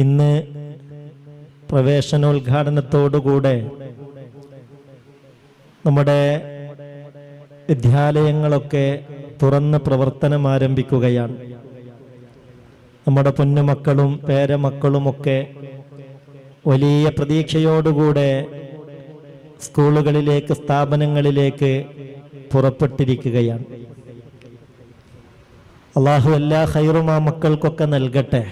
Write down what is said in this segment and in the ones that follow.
ഇന്ന് പ്രവേശനോദ്ഘാടനത്തോടുകൂടെ നമ്മുടെ വിദ്യാലയങ്ങളൊക്കെ തുറന്ന് പ്രവർത്തനം ആരംഭിക്കുകയാണ്. നമ്മുടെ പൊന്നുമക്കളും പേരമക്കളുമൊക്കെ വലിയ പ്രതീക്ഷയോടുകൂടെ സ്കൂളുകളിലേക്ക് സ്ഥാപനങ്ങളിലേക്ക് പുറപ്പെട്ടിരിക്കുകയാണ്. അള്ളാഹു എല്ലാ ഹൈറും ആ മക്കൾക്കൊക്കെ നൽകട്ടെ.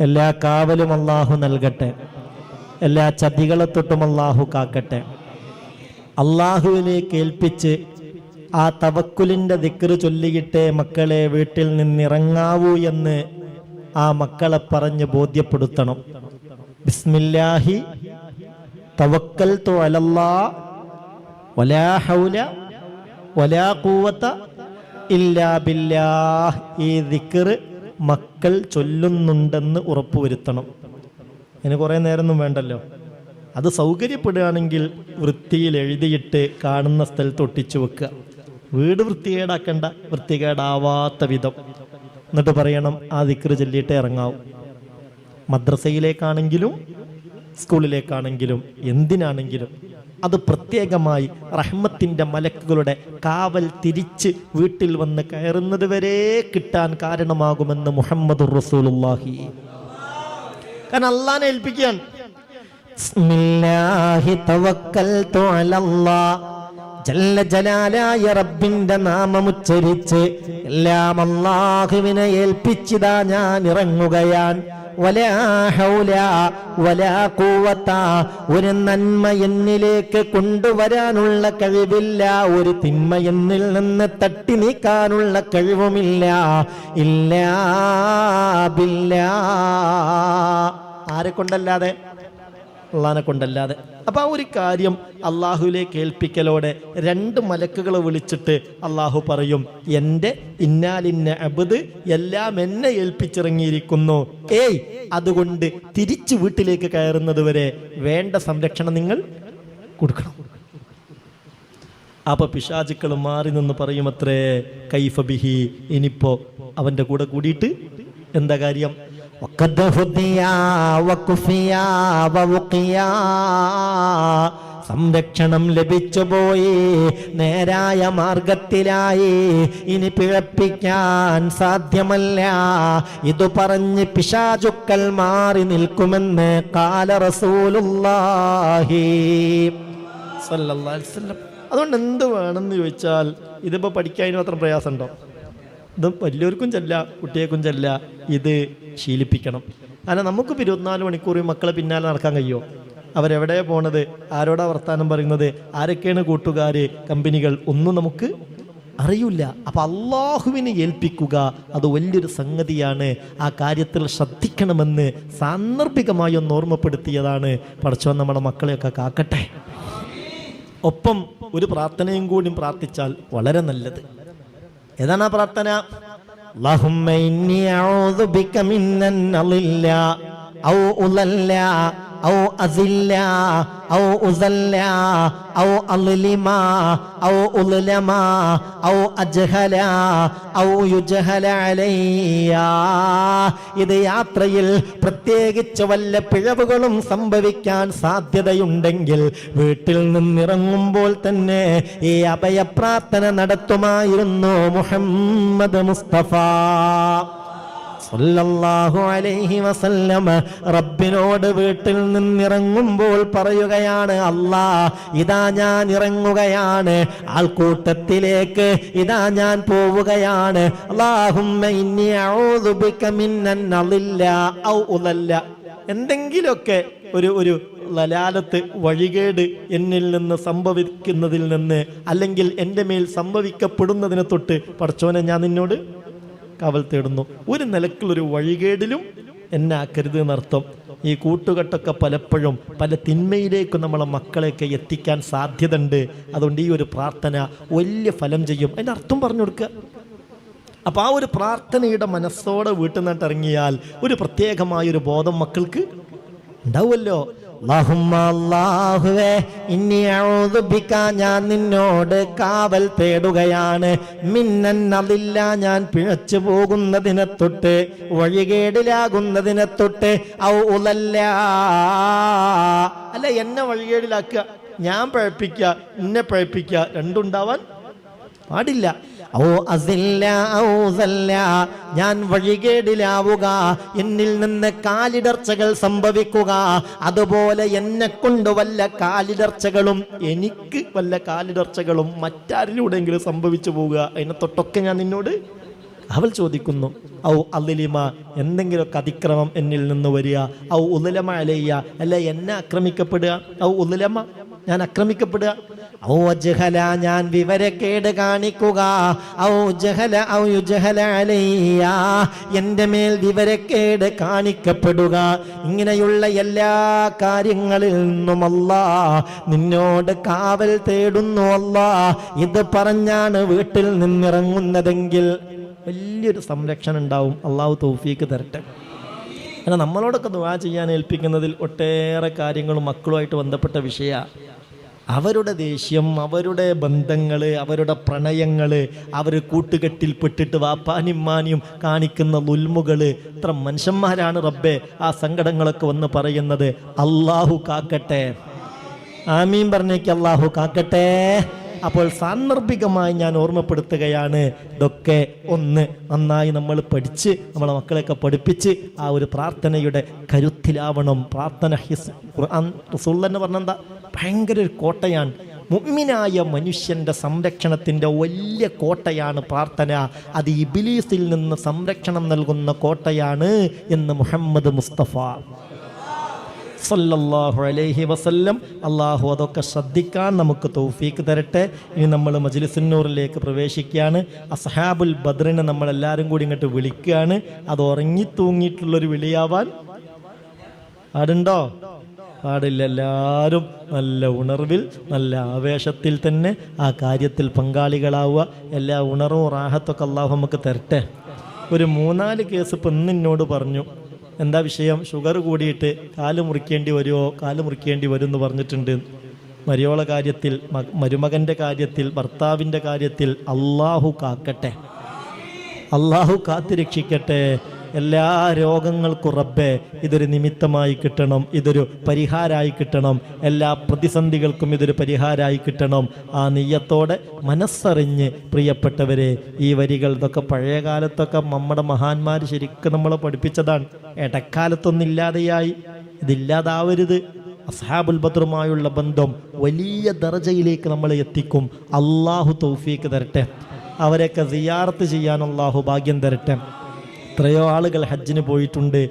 എല്ലാ കാവലും അള്ളാഹു നൽകട്ടെ. എല്ലാ ചതികളെ തൊട്ടും അള്ളാഹു കാക്കട്ടെ. അള്ളാഹുവിലേക്ക് ഏൽപ്പിച്ച് ആ തവക്കുലിന്റെ ദിക്കറ് ചൊല്ലിയിട്ട് മക്കളെ വീട്ടിൽ നിന്നിറങ്ങാവൂ എന്ന് ആ മക്കളെ പറഞ്ഞ് ബോധ്യപ്പെടുത്തണം. ബിസ്മില്ലാഹി തവക്കൽ അലല്ലാ വലാ ഹൗല വലാ കൂവത്ത ഇല്ലാ ബില്ലാഹ്. ഈ ദിക്കറ് മക്കൾ ചൊല്ലുന്നുണ്ടെന്ന് ഉറപ്പുവരുത്തണം. അതിന് കുറേ നേരമൊന്നും വേണ്ടല്ലോ. അത് സൗകര്യപ്പെടുകയാണെങ്കിൽ വൃത്തിയിൽ എഴുതിയിട്ട് കാണുന്ന സ്ഥലത്ത് ഒട്ടിച്ചു വെക്കുക. വീട് വൃത്തികേടാക്കണ്ട വൃത്തികേടാവാത്ത വിധം. എന്നിട്ട് പറയണം ആ ദിക്കറ് ചൊല്ലിയിട്ട് ഇറങ്ങാവും. മദ്രസയിലേക്കാണെങ്കിലും സ്കൂളിലേക്കാണെങ്കിലും എന്തിനാണെങ്കിലും അത് പ്രത്യേകമായി റഹ്മത്തിന്റെ മലക്കുകളുടെ കാവൽ തിരിച്ച് വീട്ടിൽ വന്ന് കയറുന്നത് വരെ കിട്ടാൻ കാരണമാകുമെന്ന് മുഹമ്മദ് റസൂലുള്ളാഹി. കാരണം അള്ളാനെ ഏൽപ്പിക്കുകയാണ്. ജല്ല ജലാലായ റബ്ബിന്റെ നാമമുച്ചരിച്ച് എല്ലാം അള്ളാഹുവിനെ ഏൽപ്പിച്ചിതാ ഞാൻ ഇറങ്ങുകയാൻ. ഒരു നന്മ എന്നിലേക്ക് കൊണ്ടുവരാനുള്ള കഴിവില്ല ഒരു തിന്മ എന്നിൽ നിന്ന് തട്ടി നീക്കാനുള്ള കഴിവുമില്ല. ഇല്ല ആരെ കൊണ്ടല്ലാതെ അള്ളഹാനെ കൊണ്ടല്ലാതെ. അപ്പൊ ആ ഒരു കാര്യം അള്ളാഹുവിലേക്ക് കേൾപ്പിക്കലോടെ രണ്ട് മലക്കുകളെ വിളിച്ചിട്ട് അള്ളാഹു പറയും എന്റെ ഇന്നാലിന്ന അബുദ് എല്ലാം എന്നെ ഏൽപ്പിച്ചിറങ്ങിയിരിക്കുന്നു. ഏയ് അതുകൊണ്ട് തിരിച്ചു വീട്ടിലേക്ക് കയറുന്നത് വരെ വേണ്ട സംരക്ഷണം നിങ്ങൾ കൊടുക്കണം. അപ്പൊ പിശാചുക്കൾ മാറി നിന്ന് പറയുമത്രേ കൈഫബിഹി ഇനിയിപ്പോ അവന്റെ കൂടെ കൂടിയിട്ട് എന്താ കാര്യം? وقد هديا وكفيا ووقيا സംരക്ഷണം ലഭിച്ചു പോയി നേരായ മാർഗത്തിലായി ഇനി പിഴപ്പിക്കാൻ സാധ്യമല്ല ഇത് പറഞ്ഞ് പിശാചുക്കൾ മാറി നിൽക്കുമെന്ന് കാല റസൂലുള്ളാഹി സല്ലല്ലാഹു അലൈഹി വസല്ലം അതുകൊണ്ട് എന്ത് വേണമെന്ന് ചോദിച്ചാൽ ഇതിപ്പോൾ പഠിക്കാൻ മാത്രം പ്രയാസമുണ്ടോ ഇത് വലിയവർക്കും ചെല്ല കുട്ടിയേക്കും ചെല്ല ഇത് ശീലിപ്പിക്കണം. അല്ല നമുക്ക് ഇരുപത്തിനാല് മണിക്കൂർ മക്കളെ പിന്നാലെ നടക്കാൻ കഴിയുമോ അവരെവിടെയാണ് പോണത്? ആരോടാ വർത്താനം പറയുന്നത്? ആരൊക്കെയാണ് കൂട്ടുകാർ കമ്പനികൾ? ഒന്നും നമുക്ക് അറിയില്ല. അപ്പം അള്ളാഹുവിനെ ഏൽപ്പിക്കുക അത് വലിയൊരു സംഗതിയാണ്. ആ കാര്യത്തിൽ ശ്രദ്ധിക്കണമെന്ന് സാന്ദർഭികമായി ഒന്ന് ഓർമ്മപ്പെടുത്തിയതാണ്. പഠിച്ചോ നമ്മുടെ മക്കളെയൊക്കെ കാക്കട്ടെ. ഒപ്പം ഒരു പ്രാർത്ഥനയും കൂടി പ്രാർത്ഥിച്ചാൽ വളരെ നല്ലത്. ഏതാണ് ആ പ്രാർത്ഥന? അള്ളാഹുമ്മ ഇന്നി അഊദു ബിക മിന്നൽ ഔ ഉലല്ല ഔ അസില്ല ഔ ഉസല്ല ഔ അലിമ ഔ ഉലമ ഔ അജ്ഹല ൗ യുജഹല ഇത് യാത്രയിൽ പ്രത്യേകിച്ച് വല്ല പിഴവുകളും സംഭവിക്കാൻ സാധ്യതയുണ്ടെങ്കിൽ വീട്ടിൽ നിന്നിറങ്ങുമ്പോൾ തന്നെ ഈ അഭയപ്രാർത്ഥന നടത്തുമായിരുന്നു മുഹമ്മദ് മുസ്തഫ. സല്ലല്ലാഹു അലൈഹി റബ്ബിനോട് വീട്ടിൽ നിന്നിറങ്ങുമ്പോൾ പറയുകയാണ് അല്ലാ ഇതാ ഞാൻ ഇറങ്ങുകയാണ്. ആൾക്കൂട്ടത്തിലേക്ക് ഇതാ ഞാൻ പോവുകയാണ്. അല്ലാഹുമ്മ ഇന്നി അഊദു ബിക എന്തെങ്കിലുമൊക്കെ ഒരു ഒരു ലലാലത്ത് വഴികേട് എന്നിൽ നിന്ന് സംഭവിക്കുന്നതിൽ നിന്ന് അല്ലെങ്കിൽ എന്റെ മേൽ സംഭവിക്കപ്പെടുന്നതിനെ തൊട്ട് പഠിച്ചോനെ ഞാൻ നിന്നോട് കാവൽ തേടുന്നു. ഒരു നിലക്കുള്ളൊരു വഴികേടിലും എന്നെ ആക്കരുത് എന്നർത്ഥം. ഈ കൂട്ടുകെട്ടൊക്കെ പലപ്പോഴും പല തിന്മയിലേക്ക് നമ്മളെ മക്കളെയൊക്കെ എത്തിക്കാൻ സാധ്യതയുണ്ട്. അതുകൊണ്ട് ഈ ഒരു പ്രാർത്ഥന വലിയ ഫലം ചെയ്യും. അതിന്റെ അർത്ഥം പറഞ്ഞു കൊടുക്കുക. അപ്പോൾ ആ ഒരു പ്രാർത്ഥനയുടെ മനസ്സോടെ വീട്ടിൽ നിന്നിട്ട് ഇറങ്ങിയാൽ ഒരു പ്രത്യേകമായ ഒരു ബോധം മക്കൾക്ക് ഉണ്ടാവുമല്ലോ. ഇന്നി അഊദു ബിക ഞാൻ നിന്നോട് കാവൽ തേടുകയാണ്. മിന്നൻ അതില്ല ഞാൻ പിഴച്ചു പോകുന്നതിനെ തൊട്ട് വഴികേടിലാകുന്നതിനെ തൊട്ട് ഔ ഉലല്ല. അല്ല എന്നെ വഴികേടിലാക്കുക ഞാൻ പഴപ്പിക്കുക എന്നെ പഴപ്പിക്കുക രണ്ടുണ്ടാവാൻ പാടില്ല. ഓ അസില്ല ഔസല്ല ഞാൻ വഴികേടിലാവുക. എന്നിൽ നിന്ന് കാലിടർച്ചകൾ സംഭവിക്കുക. അതുപോലെ എന്നെ കൊണ്ട് വല്ല കാലിടർച്ചകളും എനിക്ക് വല്ല കാലിടർച്ചകളും മറ്റാരിലൂടെങ്കിലും സംഭവിച്ചു പോവുക. അതിനെ തൊട്ടൊക്കെ ഞാൻ നിന്നോട് അവൾ ചോദിക്കുന്നു. ഔ അല്ലിമ എന്തെങ്കിലുമൊക്കെ അതിക്രമം എന്നിൽ നിന്ന് വരിക. ഔ ഉലമ അലയ്യ അല്ല എന്നെ ആക്രമിക്കപ്പെടുക? ഔ ഉലമ ഞാൻ ആക്രമിക്കപ്പെടുക? ഔ ജഹല ഞാൻ വിവരക്കേട് കാണിക്കുക. ഔ ജഹല ഔ അലയ്യ. എന്റെ മേൽ വിവരക്കേട് കാണിക്കപ്പെടുക. ഇങ്ങനെയുള്ള എല്ലാ കാര്യങ്ങളിൽ നിന്നും അല്ലാ നിന്നോട് കാവൽ തേടുന്നു അല്ല. ഇത് പറഞ്ഞാണ് വീട്ടിൽ നിന്നിറങ്ങുന്നതെങ്കിൽ വലിയൊരു സംരക്ഷണം ഉണ്ടാവും. അള്ളാഹു തോഫിക്ക് തരട്ടെ. കാരണം നമ്മളോടൊക്കെ ദുവാ ചെയ്യാൻ ഏൽപ്പിക്കുന്നതിൽ ഒട്ടേറെ കാര്യങ്ങളും മക്കളുമായിട്ട് ബന്ധപ്പെട്ട വിഷയ. അവരുടെ ദേഷ്യം അവരുടെ ബന്ധങ്ങൾ അവരുടെ പ്രണയങ്ങൾ അവർ കൂട്ടുകെട്ടിൽപ്പെട്ടിട്ട് വാപ്പാനിമ്മാനിയും കാണിക്കുന്ന ലുൽമുകൾ ഇത്ര മനുഷ്യന്മാരാണ് റബ്ബെ ആ സങ്കടങ്ങളൊക്കെ വന്ന് പറയുന്നത്. അള്ളാഹു കാക്കട്ടെ. ആമീൻ പറഞ്ഞേക്ക് അള്ളാഹു കാക്കട്ടെ. അപ്പോൾ സാന്ദർഭികമായി ഞാൻ ഓർമ്മപ്പെടുത്തുകയാണ് ഇതൊക്കെ ഒന്ന് നന്നായി നമ്മൾ പഠിച്ച് നമ്മളെ മക്കളെയൊക്കെ പഠിപ്പിച്ച് ആ ഒരു പ്രാർത്ഥനയുടെ കരുത്തിലാവണം. പ്രാർത്ഥന ഹിസ് ഖുർആൻ തന്നെ പറഞ്ഞെന്താ ഭയങ്കര ഒരു കോട്ടയാണ്. മുഗ്മിനായ മനുഷ്യന്റെ സംരക്ഷണത്തിന്റെ വലിയ കോട്ടയാണ് പ്രാർത്ഥന. അത് ഇബിലീസിൽ നിന്ന് സംരക്ഷണം നൽകുന്ന കോട്ടയാണ് എന്ന് മുഹമ്മദ് മുസ്തഫ. സല്ലല്ലാഹു അലൈഹി വസല്ലം. അള്ളാഹു അതൊക്കെ ശ്രദ്ധിക്കാൻ നമുക്ക് തൗഫീക്ക് തരട്ടെ. ഇനി നമ്മൾ മജ്ലിസുന്നൂറിലേക്ക് പ്രവേശിക്കുകയാണ്. അസഹാബുൽ നമ്മൾ എല്ലാവരും കൂടി ഇങ്ങോട്ട് വിളിക്കുകയാണ്. അത് ഉറങ്ങി തൂങ്ങിയിട്ടുള്ളൊരു വിളിയാവാൻ. പാടുണ്ടോ പാടില്ല എല്ലാവരും നല്ല ഉണർവിൽ നല്ല ആവേശത്തിൽ തന്നെ ആ കാര്യത്തിൽ പങ്കാളികളാവുക. എല്ലാ ഉണർവും റാഹത്തൊക്കെ അള്ളാഹു നമുക്ക് തരട്ടെ. ഒരു മൂന്നാൽ കേസ് ഇപ്പം പറഞ്ഞു. എന്താ വിഷയം? ഷുഗർ കൂടിയിട്ട് കാൽ മുറിക്കേണ്ടി വരുമോ കാൽ മുറിക്കേണ്ടി വരും എന്ന് പറഞ്ഞിട്ടുണ്ട്. മരിയോള കാര്യത്തിൽ മരുമകന്റെ കാര്യത്തിൽ ഭർത്താവിന്റെ കാര്യത്തിൽ അള്ളാഹു കാക്കട്ടെ. അള്ളാഹു കാത്തുരക്ഷിക്കട്ടെ എല്ലാ രോഗങ്ങൾക്കും റബ്ബെ ഇതൊരു നിമിത്തമായി കിട്ടണം ഇതൊരു പരിഹാരമായി കിട്ടണം. എല്ലാ പ്രതിസന്ധികൾക്കും ഇതൊരു പരിഹാരമായി കിട്ടണം. ആ നെയ്യത്തോടെ മനസ്സറിഞ്ഞ് പ്രിയപ്പെട്ടവരെ ഈ വരികൾ ഇതൊക്കെ പഴയ കാലത്തൊക്കെ നമ്മുടെ മഹാന്മാർ ശരിക്കും നമ്മളെ പഠിപ്പിച്ചതാണ്. ഇടക്കാലത്തൊന്നും ഇല്ലാതെയായി ഇതില്ലാതാവരുത്. അസ്ഹാബുൽ ബദറുമായുള്ള ബന്ധം വലിയ ദർജയിലേക്ക് നമ്മളെ എത്തിക്കും. അള്ളാഹു തൗഫീക്ക് തരട്ടെ. അവരെയൊക്കെ സിയാർത്ത് ചെയ്യാൻ അള്ളാഹു ഭാഗ്യം തരട്ടെ. എത്രയോ ആളുകൾ ഹജ്ജിന് പോയിട്ടുണ്ട്.